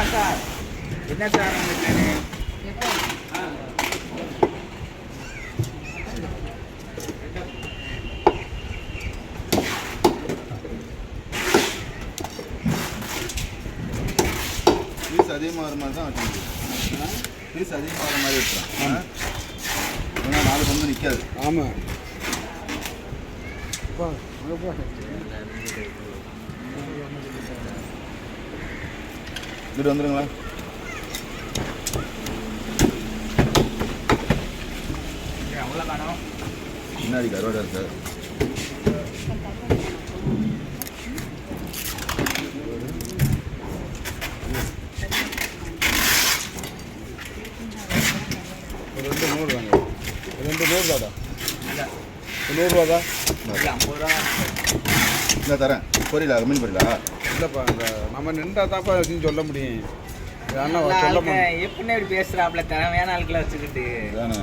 என்ன சார் உங்களுக்கு பீஸ் அதிகமாக மாதிரி தான் வச்சுருக்கு பீஸ் அதிகமாக மாதிரி வைக்கிறான் ஏன்னா நாலு பந்து நிற்காது ஆமாம் இங்கிட்டு வந்துருங்களா அவ்வளோ காணும் முன்னாடி கருவாடா இருக்கு ஒரு ரெண்டு நூறு தாங்க ரெண்டு நூறு தாடா நூறுரூவா தான் இல்லை ஐம்பது ரூபா இந்த தரேன். பொரியலா மீன் பொரியலா. இல்லைப்பா இந்த நம்ம நின்றா தான்ப்பா எதுவும் சொல்ல முடியும். அண்ணா சொல்ல முடியும். எப்படின்னு இப்படி பேசுறாப்புல? திறமையான ஆட்களை வச்சுக்கிட்டு. அதானே.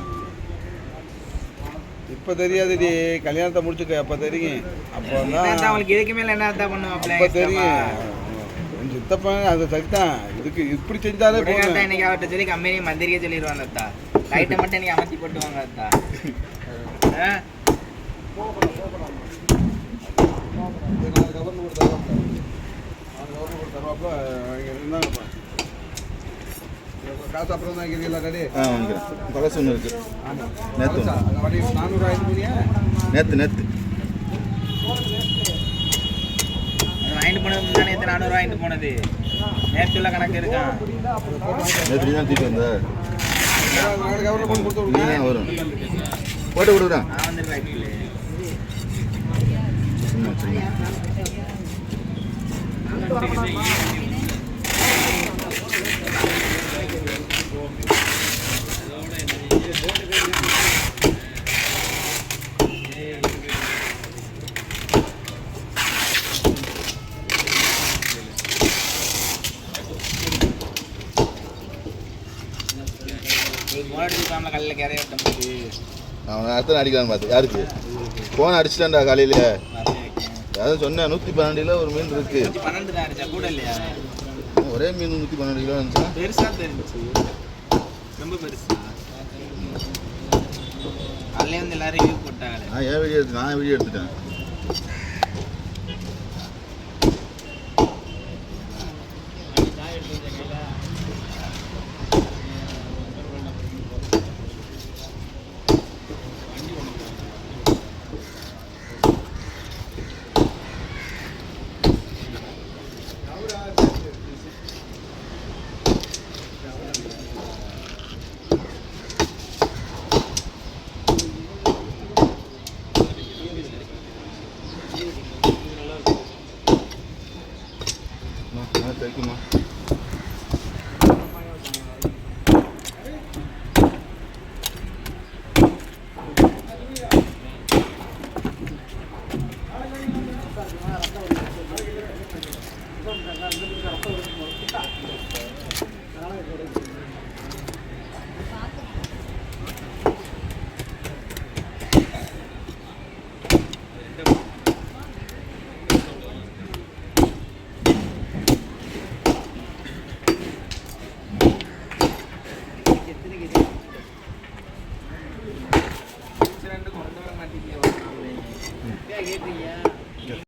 இப்போ தெரியாதுடி கல்யாணத்தை முடிச்சுக்க அப்போ தெரியும். அப்போ தான் அவங்களுக்கு இதுக்கு மேல என்ன தான் பண்ணுவாப்ல அப்போ தெரியும். கொஞ்சம் சித்தப்பன் அது சரிதான். இதுக்கு இப்படி செஞ்சாலே போதும். இன்னைக்கு அவர்கிட்ட சொல்லி கம்பெனி மந்திரிக்கே சொல்லிடுவாங்க அத்தா. லைட்டை மட்டும் இன்னைக்கு அமர்த்தி போட்டுவாங்க அத்தா. நாலு கவர்னு நாலு இங்கே இருந்தாங்கப்பா காசு அப்புறம் தான் இருக்கிறீங்களா கடை ஆ வாங்கிக்கிறேன் பழசு ஒன்று இருக்கு. ஆமாம் நேத்து ஒண்ணு. அந்த வண்டி நானூறு நேற்று நேற்று வாங்கிட்டு போனது முந்தா நேற்று நானூறு வாங்கிட்டு போனது. நேற்று உள்ள கணக்கு இருக்கான் நேற்று தான் தூக்கி வந்த. நீ தான் வரும். போட்டு கொடுக்குறேன். நான் வந்து வாய்ப்பு சும்மா சும்மா மோடி இருக்காமல அவன் அடுத்த அடிக்கலான்னு பார்த்து யாருக்கு? ஃபோன் அடிச்சிட்டான்டா காலையில். அதான் சொன்னேன் நூற்றி பன்னெண்டுல ஒரு மீன் இருக்கு. பன்னெண்டு தான் கூட இல்லையா? ஒரே மீன் நூற்றி பன்னெண்டு கிலோ இருந்துச்சா பெருசா தெரிஞ்சுச்சு. ரொம்ப பெருசா. அதுலேயே வந்து எல்லாரும் ரிவ்யூ போட்டாங்களே. நான் ஏன் வீடியோ எடுத்து நான் வீடியோ எடுத்துட்டேன்? அம்மா, நான் கேட்குறீங்க